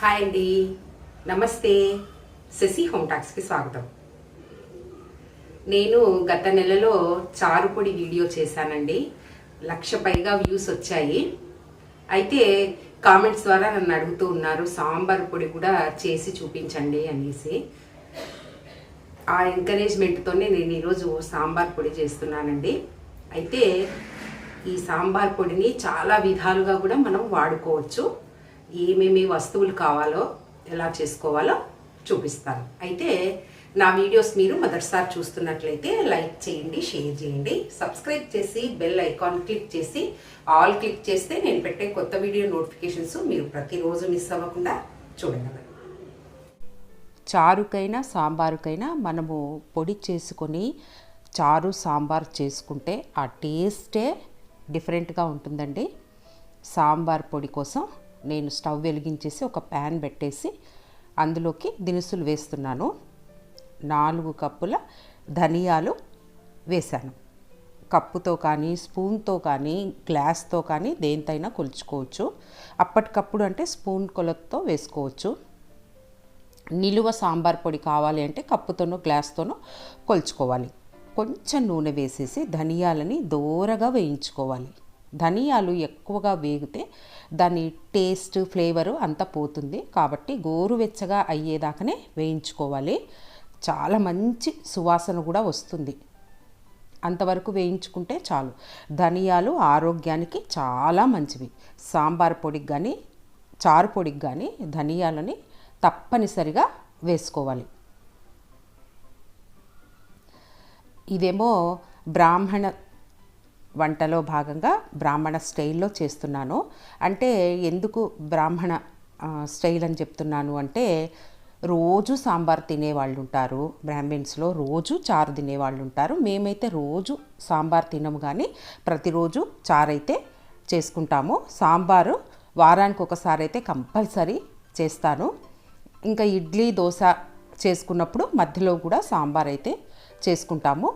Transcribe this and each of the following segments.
Hi అండి నమస్తే. Shashi home టాక్స్కి స్వాగతం. నేను గత నెలలో చారుపొడి వీడియో చేశానండి. లక్ష పైగా వ్యూస్ వచ్చాయి. అయితే కామెంట్స్ ద్వారా నన్ను అడుగుతూ ఉన్నారు సాంబార్ పొడి కూడా చేసి చూపించండి అనేసి. ఆ ఎంకరేజ్మెంట్తోనే నేను ఈరోజు సాంబార్ పొడి చేస్తున్నానండి. అయితే ఈ సాంబార్ పొడిని చాలా విధాలుగా కూడా మనం వాడుకోవచ్చు. ఏమేమి వస్తువులు కావాలో ఎలా చేసుకోవాలో చూపిస్తాను. అయితే నా వీడియోస్ మీరు మొదటిసారి చూస్తున్నట్లయితే లైక్ చేయండి షేర్ చేయండి సబ్స్క్రైబ్ చేసి బెల్ ఐకాన్ క్లిక్ చేసి ఆల్ క్లిక్ చేస్తే నేను పెట్టే కొత్త వీడియో నోటిఫికేషన్స్ మీరు ప్రతిరోజు మిస్ అవ్వకుండా చూడగలరు చారుకైనా సాంబారుకైనా మనము పొడి చేసుకొని చారు సాంబార్ చేసుకుంటే ఆ టేస్టే డిఫరెంట్గా ఉంటుందండి. సాంబార్ పొడి కోసం నేను స్టవ్ వెలిగించేసి ఒక ప్యాన్ పెట్టేసి అందులోకి దినుసులు వేస్తున్నాను. నాలుగు కప్పుల ధనియాలు వేశాను. కప్పుతో కానీ స్పూన్తో కానీ గ్లాస్తో కానీ దేంతైనా కొలుచుకోవచ్చు. అప్పటికప్పుడు అంటే స్పూన్ కొలతో వేసుకోవచ్చు. నిలువ సాంబార్ పొడి కావాలి అంటే కప్పుతోనో గ్లాస్తోనో కొలుచుకోవాలి. కొంచెం నూనె వేసేసి ధనియాలని దూరగా వేయించుకోవాలి. ధనియాలు ఎక్కువగా వేగితే దాని టేస్ట్ ఫ్లేవరు అంతా పోతుంది. కాబట్టి గోరువెచ్చగా అయ్యేదాకానే వేయించుకోవాలి. చాలా మంచి సువాసన కూడా వస్తుంది. అంతవరకు వేయించుకుంటే చాలు. ధనియాలు ఆరోగ్యానికి చాలా మంచివి. సాంబార్ పొడికి కానీ చారు పొడికి కానీ ధనియాలని తప్పనిసరిగా వేసుకోవాలి. ఇదేమో బ్రాహ్మణ వంటలో భాగంగా బ్రాహ్మణ స్టైల్లో చేస్తున్నాను. అంటే ఎందుకు బ్రాహ్మణ స్టైల్ అని చెప్తున్నాను అంటే రోజు సాంబార్ తినేవాళ్ళు ఉంటారు బ్రాహ్మిన్స్లో రోజు చారు తినేవాళ్ళు ఉంటారు మేమైతే రోజు సాంబార్ తినము కానీ ప్రతిరోజు చారు అయితే చేసుకుంటాము. సాంబారు వారానికి ఒకసారి అయితే కంపల్సరీ చేస్తాను. ఇంకా ఇడ్లీ దోశ చేసుకున్నప్పుడు మధ్యలో కూడా సాంబార్ అయితే చేసుకుంటాము.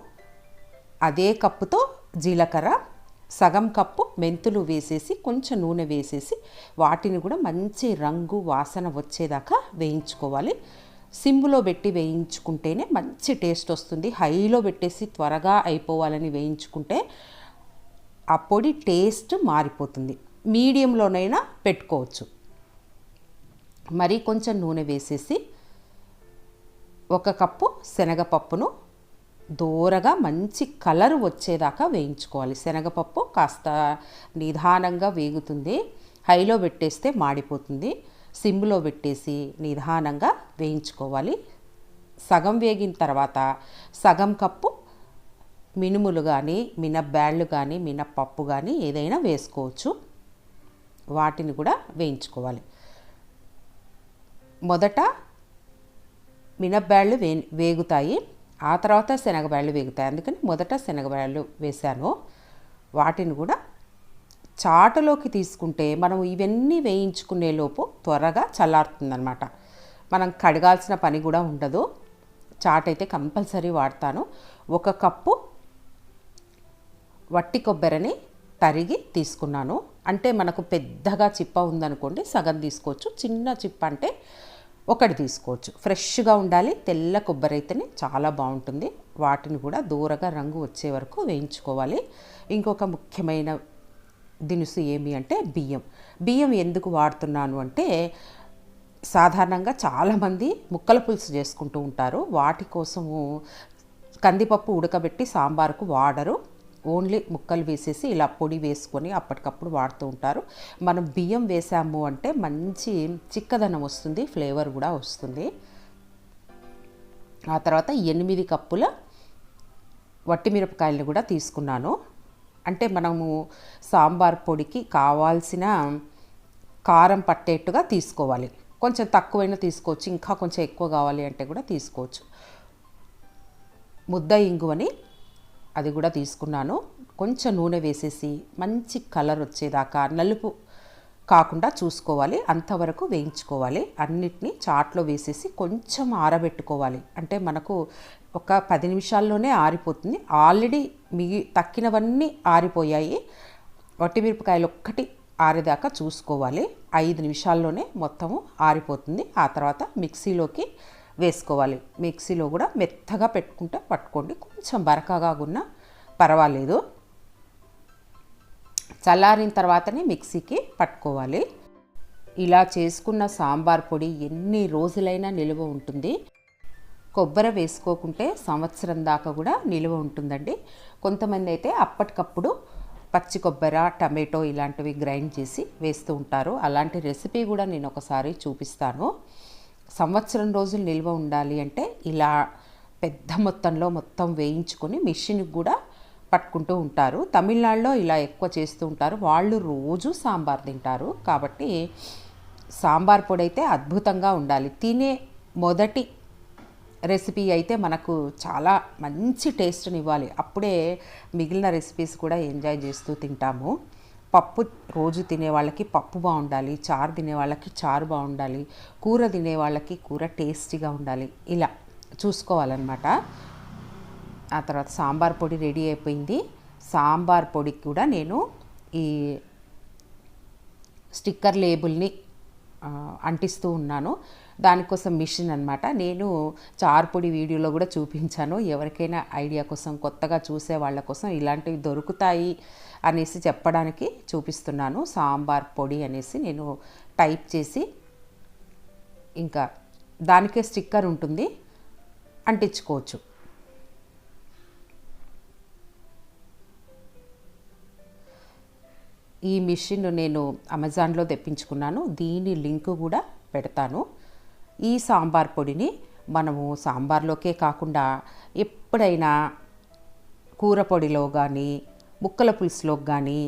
అదే కప్పుతో జీలకర్ర సగం కప్పు మెంతులు వేసేసి కొంచెం నూనె వేసేసి వాటిని కూడా మంచి రంగు వాసన వచ్చేదాకా వేయించుకోవాలి. సిమ్లో పెట్టి వేయించుకుంటేనే మంచి టేస్ట్ వస్తుంది. హైలో పెట్టేసి త్వరగా అయిపోవాలని వేయించుకుంటే ఆ పొడి టేస్ట్ మారిపోతుంది. మీడియంలోనైనా పెట్టుకోవచ్చు. మరి కొంచెం నూనె వేసేసి ఒక కప్పు శనగపప్పును దూరగా మంచి కలర్ వచ్చేదాకా వేయించుకోవాలి. శనగపప్పు కాస్త నిదానంగా వేగుతుంది. హైలో పెట్టేస్తే మాడిపోతుంది. సిమ్లో పెట్టేసి నిదానంగా వేయించుకోవాలి. సగం వేగిన తర్వాత సగం కప్పు మినుములు కానీ మినబ్యాళ్ళు కానీ మినప్పప్పు కానీ ఏదైనా వేసుకోవచ్చు. వాటిని కూడా వేయించుకోవాలి. మొదట మినబ్యాళ్ళు వే వేగుతాయి. ఆ తర్వాత శనగబ్యాళ్ళు వేగుతాయి. అందుకని మొదట శనగబ్యాళ్ళు వేశాను. వాటిని కూడా చాటలోకి తీసుకుంటే మనం ఇవన్నీ వేయించుకునే లోపు త్వరగా చల్లారుతుందనమాట మనం కడగాల్సిన పని కూడా ఉండదు. చాట్ అయితే కంపల్సరీ వాడతాను. ఒక కప్పు వట్టి కొబ్బరిని తరిగి తీసుకున్నాను. అంటే మనకు పెద్దగా చిప్ప ఉందనుకోండి సగం తీసుకోవచ్చు. చిన్న చిప్ప అంటే ఒకటి తీసుకోవచ్చు. ఫ్రెష్గా ఉండాలి తెల్ల కొబ్బరి అయితేనే చాలా బాగుంటుంది. వాటిని కూడా దూరగా రంగు వచ్చే వరకు వేయించుకోవాలి. ఇంకొక ముఖ్యమైన దినుసు ఏమి అంటే బియ్యం. బియ్యం ఎందుకు వాడుతున్నాను అంటే సాధారణంగా చాలామంది ముక్కల పులుసు చేసుకుంటూ ఉంటారు. వాటి కోసము కందిపప్పు ఉడకబెట్టి సాంబార్కు వాడరు. ఓన్లీ ముక్కలు వేసేసి ఇలా పొడి వేసుకొని అప్పటికప్పుడు వాడుతూ ఉంటారు. మనం బియ్యం వేసాము అంటే మంచి చిక్కదనం వస్తుంది ఫ్లేవర్ కూడా వస్తుంది. ఆ తర్వాత ఎనిమిది కప్పుల వట్టిమిరపకాయలను కూడా తీసుకున్నాను. అంటే మనము సాంబార్ పొడికి కావాల్సిన కారం పట్టేట్టుగా తీసుకోవాలి. కొంచెం తక్కువైనా తీసుకోవచ్చు ఇంకా కొంచెం ఎక్కువ కావాలి అంటే కూడా తీసుకోవచ్చు. ముద్ద ఇంగువని అది కూడా తీసుకున్నాను. కొంచెం నూనె వేసేసి మంచి కలర్ వచ్చేదాకా నలుపు కాకుండా చూసుకోవాలి అంతవరకు వేయించుకోవాలి. అన్నిటినీ చాట్లో వేసేసి కొంచెం ఆరబెట్టుకోవాలి. అంటే మనకు ఒక పది నిమిషాల్లోనే ఆరిపోతుంది. ఆల్రెడీ మిగి తక్కినవన్నీ ఆరిపోయాయి. వట్టిమిరపకాయలు ఒక్కటి ఆరేదాకా చూసుకోవాలి. ఐదు నిమిషాల్లోనే మొత్తము ఆరిపోతుంది. ఆ తర్వాత మిక్సీలోకి వేసుకోవాలి. మిక్సీలో కూడా మెత్తగా పెట్టుకుంటే పట్టుకోండి. కొంచెం బరకగా ఉన్నా పర్వాలేదు. చల్లారిన తర్వాతనే మిక్సీకి పట్టుకోవాలి. ఇలా చేసుకున్న సాంబార్ పొడి ఎన్ని రోజులైనా నిలువ ఉంటుంది. కొబ్బరి వేసుకోకుంటే సంవత్సరం దాకా కూడా నిలువ ఉంటుందండి. కొంతమంది అయితే అప్పటికప్పుడు పచ్చి కొబ్బరి టమాటో ఇలాంటివి గ్రైండ్ చేసి వేస్తూ ఉంటారు. అలాంటి రెసిపీ కూడా నేను ఒకసారి చూపిస్తాను. సంవత్సరం రోజులు నిల్వ ఉండాలి అంటే ఇలా పెద్ద మొత్తంలో మొత్తం వేయించుకొని మిషన్కి కూడా పట్టుకుంటూ ఉంటారు. తమిళనాడులో ఇలా ఎక్కువ చేస్తూ ఉంటారు. వాళ్ళు రోజు సాంబార్ తింటారు. కాబట్టి సాంబార్ పొడి అయితే అద్భుతంగా ఉండాలి. తినే మొదటి రెసిపీ అయితే మనకు చాలా మంచి టేస్ట్ని ఇవ్వాలి. అప్పుడే మిగిలిన రెసిపీస్ కూడా ఎంజాయ్ చేస్తూ తింటాము. పప్పు రోజు తినే వాళ్ళకి పప్పు బాగుండాలి చారు తినే వాళ్ళకి చారు బాగుండాలి కూర తినే వాళ్ళకి కూర టేస్టీగా ఉండాలి. ఇలా చూసుకోవాలన్నమాట. ఆ తర్వాత సాంబార్ పొడి రెడీ అయిపోయింది. సాంబార్ పొడికి కూడా నేను ఈ స్టిక్కర్ లేబుల్ని అంటిస్తూ ఉన్నాను. దానికోసం మిషన్ అనమాట నేను చార్పొడి వీడియోలో కూడా చూపించాను. ఎవరికైనా ఐడియా కోసం కొత్తగా చూసే వాళ్ళ కోసం ఇలాంటివి దొరుకుతాయి అనేసి చెప్పడానికి చూపిస్తున్నాను. సాంబార్ పొడి అనేసి నేను టైప్ చేసి ఇంకా దానికే స్టిక్కర్ ఉంటుంది. అంటించుకోవచ్చు. ఈ మిషన్ నేను అమెజాన్లో తెప్పించుకున్నాను. దీని లింక్ కూడా పెడతాను. ఈ సాంబార్ పొడిని మనము సాంబార్లోకే కాకుండా ఎప్పుడైనా కూర పొడిలో కానీ ముక్కల పులుసులో కానీ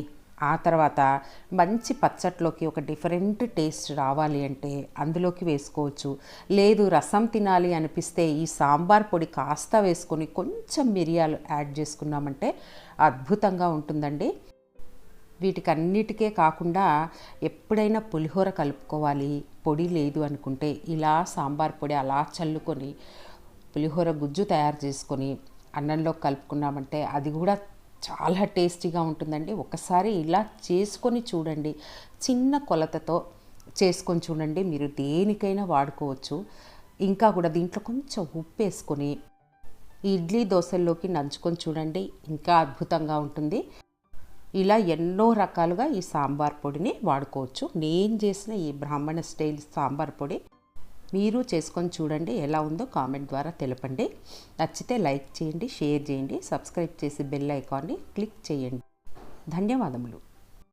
ఆ తర్వాత మంచి పచ్చట్లోకి ఒక డిఫరెంట్ టేస్ట్ రావాలి అంటే అందులోకి వేసుకోవచ్చు. లేదు రసం తినాలి అనిపిస్తే ఈ సాంబార్ పొడి కాస్త వేసుకొని కొంచెం మిరియాలు యాడ్ చేసుకున్నామంటే అద్భుతంగా ఉంటుందండి. వీటికన్నిటికే కాకుండా ఎప్పుడైనా పులిహోర కలుపుకోవాలి పొడి లేదు అనుకుంటే ఇలా సాంబార్ పొడి అలా చల్లుకొని పులిహోర గుజ్జు తయారు చేసుకొని అన్నంలో కలుపుకున్నామంటే అది కూడా చాలా టేస్టీగా ఉంటుందండి. ఒకసారి ఇలా చేసుకొని చూడండి. చిన్న కొలతతో చేసుకొని చూడండి. మీరు దేనికైనా వాడుకోవచ్చు. ఇంకా కూడా దీంట్లో కొంచెం ఉప్పు వేసుకొని ఇడ్లీ దోశల్లోకి నంచుకొని చూడండి. ఇంకా అద్భుతంగా ఉంటుంది. ఇలా ఎన్నో రకాలుగా ఈ సాంబార్ పొడిని వాడుకోవచ్చు. నేను చేసిన ఈ బ్రాహ్మణ స్టైల్ సాంబార్ పొడి మీరు చేసుకొని చూడండి ఎలా ఉందో కామెంట్ ద్వారా తెలపండి. నచ్చితే లైక్ చేయండి షేర్ చేయండి సబ్స్క్రైబ్ చేసి బెల్ ఐకాన్ని క్లిక్ చేయండి. ధన్యవాదములు.